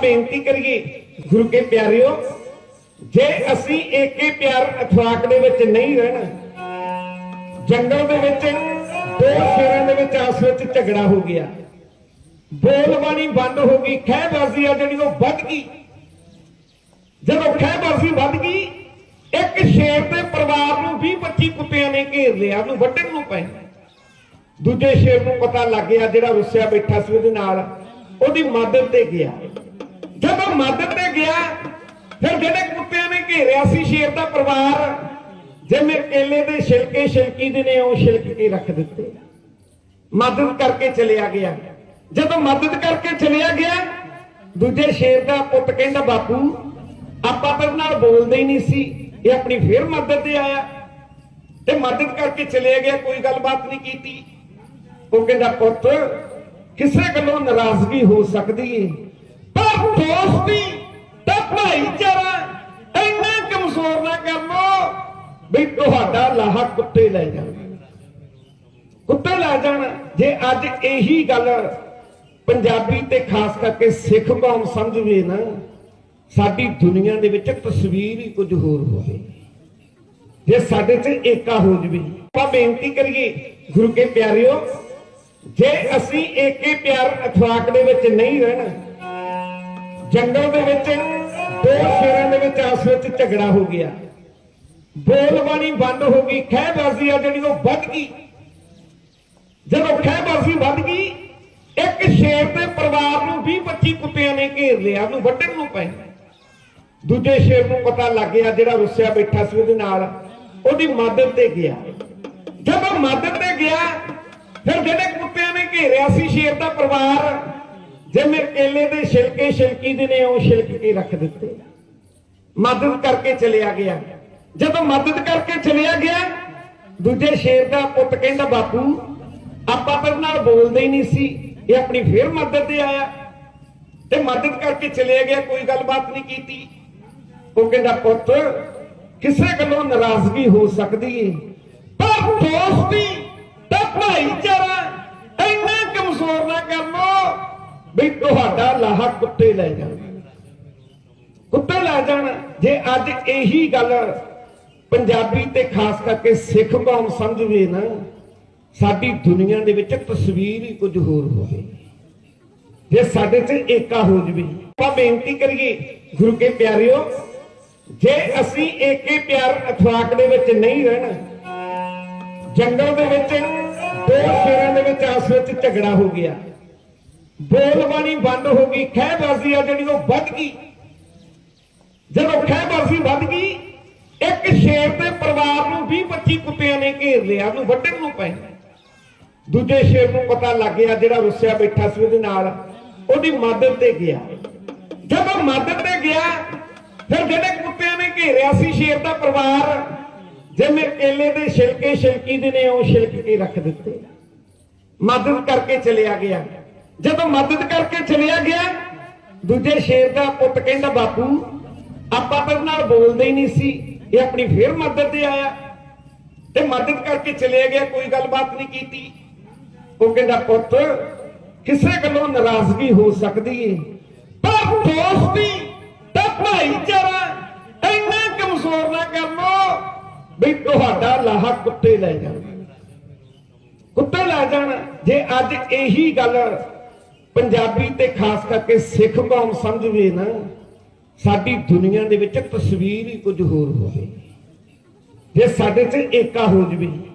ਬੇਨਤੀ ਕਰੀਏ, ਗੁਰੂ ਕੇ ਪਿਆਰਿਓ, ਜੇ ਅਸੀਂ ਏਕੇ ਪਿਆਰ ਅਥਵਾਕ ਦੇ ਵਿੱਚ ਨਹੀਂ ਰਹਿਣਾ, ਜੰਗਲ ਦੇ ਵਿੱਚ ਦੋ ਸ਼ੇਰਾਂ ਦੇ ਵਿੱਚ ਆਪਸ ਵਿੱਚ ਝਗੜਾ ਹੋ ਗਿਆ ਬੋਲਬਾਣੀ ਬੰਦ ਹੋ ਗਈ, ਖਹਿਬਾਜ਼ੀ ਆ ਜਿਹੜੀ ਉਹ ਵੱਧ ਗਈ। ਜਦੋਂ ਖਹਿਬਾਜ਼ੀ ਵੱਧ ਗਈ, ਇੱਕ ਸ਼ੇਰ ਦੇ ਪਰਿਵਾਰ ਨੂੰ 20 25 ਕੁੱਤਿਆਂ ਨੇ ਘੇਰ ਲਿਆ, ਉਹਨੂੰ ਵੱਢਣ ਨੂੰ ਪਏ। ਦੂਜੇ ਸ਼ੇਰ ਨੂੰ ਪਤਾ ਲੱਗ ਗਿਆ ਜਿਹੜਾ ਰੁੱਸਿਆ ਬੈਠਾ ਸੀ ਉਹਦੇ ਨਾਲ, ਉਹਦੀ ਮਦਦ ਤੇ ਗਿਆ। ਮਦਦ ਤੇ ਗਿਆ। ਫਿਰ ਜਿਹੜੇ ਕੁੱਤਿਆਂ ਨੇ ਘੇਰਿਆ ਸੀ ਸ਼ੇਰ ਦਾ ਪਰਿਵਾਰ ਜਿਵੇਂ ਕੇਲੇ ਦੇ ਛਿਲਕੇ ਛਿਲਕੀ ਦੇ ਨੇ, ਉਹ ਛਿਲਕ ਕੇ ਰੱਖ ਦਿੱਤੇ। ਮਦਦ ਕਰਕੇ ਚਲਿਆ ਗਿਆ। ਜਦੋਂ ਮਦਦ ਕਰਕੇ ਚਲਿਆ ਗਿਆ, ਦੂਜੇ ਸ਼ੇਰ ਦਾ ਪੁੱਤ ਕਹਿੰਦਾ, ਬਾਪੂ, ਆਪਾਂ ਤੇਰੇ ਨਾਲ ਬੋਲਦੇ ਹੀ ਨਹੀਂ ਸੀ। ਇਹ ਆਪਣੀ ਫੇਰ ਮਦਦ ਤੇ ਆਇਆ। ਤੇ ਮਦਦ ਕਰਕੇ ਚਲਿਆ ਗਿਆ, ਕੋਈ ਗੱਲਬਾਤ ਨਹੀਂ ਕੀਤੀ। ਉਹ ਕਹਿੰਦਾ, ਪੁੱਤ, ਕਿਸੇ ਗੱਲੋਂ ਨਾਰਾਜ਼ਗੀ ਹੋ ਸਕਦੀ ਏ। ਪਰ ਦੋਸਤੀ ਤੇ ਭਾਈਚਾਰਾ ਇੰਨਾ ਕਮਜ਼ੋਰ ਨਾ ਕਰ ਲੋ ਵੀ ਤੁਹਾਡਾ ਲਾਹਾ ਕੁੱਤੇ ਲੈ ਜਾਣ। ਕੁੱਤੇ ਲੈ ਜਾਣ। ਜੇ ਅੱਜ ਇਹੀ ਗੱਲ ਪੰਜਾਬੀ ਤੇ ਖਾਸ ਕਰਕੇ ਸਿੱਖ ਕੌਮ ਸਮਝਵੇ ਨਾ, ਸਾਡੀ ਦੁਨੀਆ ਦੇ ਵਿੱਚ ਤਸਵੀਰ ਹੀ ਕੁਝ ਹੋਰ ਹੋਵੇ। ਜੇ ਸਾਡੇ 'ਚ ਏਕਾ ਹੋ ਜਵੇ। ਆਪਾਂ ਬੇਨਤੀ ਕਰੀਏ, ਗੁਰੂ ਕੇ ਪਿਆਰਿਓ, ਜੇ ਅਸੀਂ ਏਕੇ ਪਿਆਰ ਅਥਵਾਕ ਦੇ ਵਿੱਚ ਨਹੀਂ ਰਹਿਣਾ ਜੰਗਲ ਦੇ ਵਿੱਚ ਦੋ ਸ਼ੇਰਾਂ ਦੇ ਵਿੱਚ ਆਪਸ ਵਿੱਚ ਝਗੜਾ ਹੋ ਗਿਆ। ਬੋਲਬਾਣੀ ਬੰਦ ਹੋ ਗਈ, ਖਹਿਬਾਜ਼ੀ ਆ ਜਿਹੜੀ ਉਹ ਵੱਧ ਗਈ। ਜਦੋਂ ਖਹਿਬਾਜ਼ੀ ਵੱਧ ਗਈ, ਇੱਕ ਸ਼ੇਰ ਦੇ ਪਰਿਵਾਰ ਨੂੰ 20 25 ਕੁੱਤਿਆਂ ਨੇ ਘੇਰ ਲਿਆ, ਉਹਨੂੰ ਵੱਢਣ ਨੂੰ ਪਏ। ਦੂਜੇ ਸ਼ੇਰ ਨੂੰ ਪਤਾ ਲੱਗ ਗਿਆ, ਜਿਹੜਾ ਰੁੱਸਿਆ ਬੈਠਾ ਸੀ ਉਹਦੇ ਨਾਲ, ਉਹਦੀ ਮਦਦ ਤੇ ਗਿਆ। ਜਦੋਂ ਮਦਦ ਤੇ ਗਿਆ, ਫਿਰ ਜਿਹੜੇ ਕੁੱਤਿਆਂ ਨੇ ਘੇਰਿਆ ਸੀ ਸ਼ੇਰ ਦਾ ਪਰਿਵਾਰ ਜਿਵੇਂ ਕੇਲੇ ਦੇ ਛਿਲਕੇ ਛਿਲਕੀ ਦੇ ਨੇ, ਉਹ ਛਿਲਕ ਕੇ ਰੱਖ ਦਿੱਤੇ। ਮਦਦ ਕਰਕੇ ਚਲਿਆ ਗਿਆ। ਜਦੋਂ ਮਦਦ ਕਰਕੇ ਚਲਿਆ ਗਿਆ, ਦੂਜੇ ਸ਼ੇਰ ਦਾ ਪੁੱਤ ਕਹਿੰਦਾ, ਬਾਪੂ, ਆਪਾਂ ਤੇਰੇ ਨਾਲ ਬੋਲਦੇ ਹੀ ਨਹੀਂ ਸੀ। ਇਹ ਆਪਣੀ ਫੇਰ ਮਦਦ ਤੇ ਆਇਆ। ਤੇ ਮਦਦ ਕਰਕੇ ਚਲਿਆ ਗਿਆ, ਕੋਈ ਗੱਲਬਾਤ ਨਹੀਂ ਕੀਤੀ। ਉਹ ਕਹਿੰਦਾ, ਪੁੱਤ, ਕਿਸੇ ਗੱਲੋਂ ਨਾਰਾਜ਼ਗੀ ਹੋ ਸਕਦੀ ਏ। ਪਰ ਦੋਸਤੀ ਤੇ ਭਾਈਚਾਰਾ ਇੰਨਾ ਕਮਜ਼ੋਰ ਨਾ ਕਰ ਲੋ ਵੀ ਤੁਹਾਡਾ ਲਾਹਾ ਕੁੱਤੇ ਲੈ ਜਾਣ। ਕੁੱਤੇ ਲੈ ਜਾਣ, ਜੇ ਅੱਜ ਇਹੀ ਗੱਲ ਪੰਜਾਬੀ ਤੇ ਖਾਸ ਕਰਕੇ ਸਿੱਖ ਕੌਮ ਸਮਝਵੇ ਨਾ, ਸਾਡੀ ਦੁਨੀਆ ਦੇ ਵਿੱਚ ਤਸਵੀਰ ਹੀ ਕੁਝ ਹੋਰ ਹੋਵੇ। ਜੇ ਸਾਡੇ 'ਚ ਏਕਾ ਹੋ ਜਵੇ। ਆਪਾਂ ਬੇਨਤੀ ਕਰੀਏ, ਗੁਰੂ ਕੇ ਪਿਆਰਿਓ, ਜੇ ਅਸੀਂ ਏਕੇ ਪਿਆਰ ਅਥਵਾਕ ਦੇ ਵਿੱਚ ਨਹੀਂ ਰਹਿਣਾ, ਜੰਗਲ ਦੇ ਵਿੱਚ, ਦੋ ਸ਼ੇਰਾਂ ਦੇ ਵਿੱਚ ਆਪਸ ਵਿੱਚ ਝਗੜਾ ਹੋ ਗਿਆ। ਬੋਲਬਾਣੀ ਬੰਦ ਹੋ ਗਈ, ਖਹਿਬਾਜ਼ੀ ਆ ਜਿਹੜੀ ਉਹ ਵੱਧ ਗਈ। ਜਦੋਂ ਖਹਿਬਾਜ਼ੀ ਵੱਧ ਗਈ, ਇੱਕ ਸ਼ੇਰ ਦੇ ਪਰਿਵਾਰ ਨੂੰ 20 25 ਕੁੱਤਿਆਂ ਨੇ ਘੇਰ ਲਿਆ, ਉਹਨੂੰ ਵੱਢਣ ਨੂੰ ਪਏ। ਦੂਜੇ ਸ਼ੇਰ ਨੂੰ ਪਤਾ ਲੱਗ ਗਿਆ, ਜਿਹੜਾ ਰੁੱਸਿਆ ਬੈਠਾ ਸੀ ਉਹਦੇ ਨਾਲ, ਉਹਦੀ ਮਦਦ ਤੇ ਗਿਆ। ਜਦੋਂ ਮਦਦ ਤੇ ਗਿਆ, ਫਿਰ ਜਿਹੜੇ ਕੁੱਤਿਆਂ ਨੇ ਘੇਰਿਆ ਸੀ ਸ਼ੇਰ ਦਾ ਪਰਿਵਾਰ, ਜਿਵੇਂ ਕੇਲੇ ਦੇ ਛਿਲਕੇ ਛਿਲਕੀ ਦੇ ਨੇ, ਉਹ ਛਿਲਕ ਕੇ ਰੱਖ ਦਿੱਤੇ। ਮਦਦ ਕਰਕੇ ਚਲਿਆ ਗਿਆ। ਜਦੋਂ ਮਦਦ ਕਰਕੇ ਚਲਿਆ ਗਿਆ, ਦੂਜੇ ਸ਼ੇਰ ਦਾ ਪੁੱਤ ਕਹਿੰਦਾ, ਬਾਪੂ, ਆਪਾਂ ਤੇਰੇ ਨਾਲ ਬੋਲਦੇ ਹੀ ਨਹੀਂ ਸੀ, ਇਹ ਆਪਣੀ ਫੇਰ ਮਦਦ ਤੇ ਆਇਆ। ਤੇ ਮਦਦ ਕਰਕੇ ਚਲਿਆ ਗਿਆ, ਕੋਈ ਗੱਲਬਾਤ ਨਹੀਂ ਕੀਤੀ। ਉਹ ਕਹਿੰਦਾ, ਪੁੱਤ, ਕਿਸੇ ਗੱਲੋਂ ਨਾਰਾਜ਼ਗੀ ਹੋ ਸਕਦੀ ਏ, ਪਰ ਦੋਸਤੀ ਤੇ ਭਾਈਚਾਰਾ ਇੰਨਾ ਕਮਜ਼ੋਰ ਨਾ ਕਰ ਲੋ ਵੀ ਤੁਹਾਡਾ ਲਾਹਾ ਕੁੱਤੇ ਲੈ ਜਾਣ। ਕੁੱਤੇ ਲੈ ਜਾਣ, ਜੇ ਅੱਜ ਇਹੀ ਗੱਲ ਪੰਜਾਬੀ ਤੇ ਖਾਸ ਕਰਕੇ ਸਿੱਖ ਕੌਮ ਸਮਝਵੇ ਨਾ, ਸਾਡੀ ਦੁਨੀਆ ਦੇ ਵਿੱਚ ਤਸਵੀਰ ਹੀ ਕੁਝ ਹੋਰ ਹੋਵੇ। ਜੇ ਸਾਡੇ 'ਚ ਏਕਾ ਹੋ ਜਵੇ।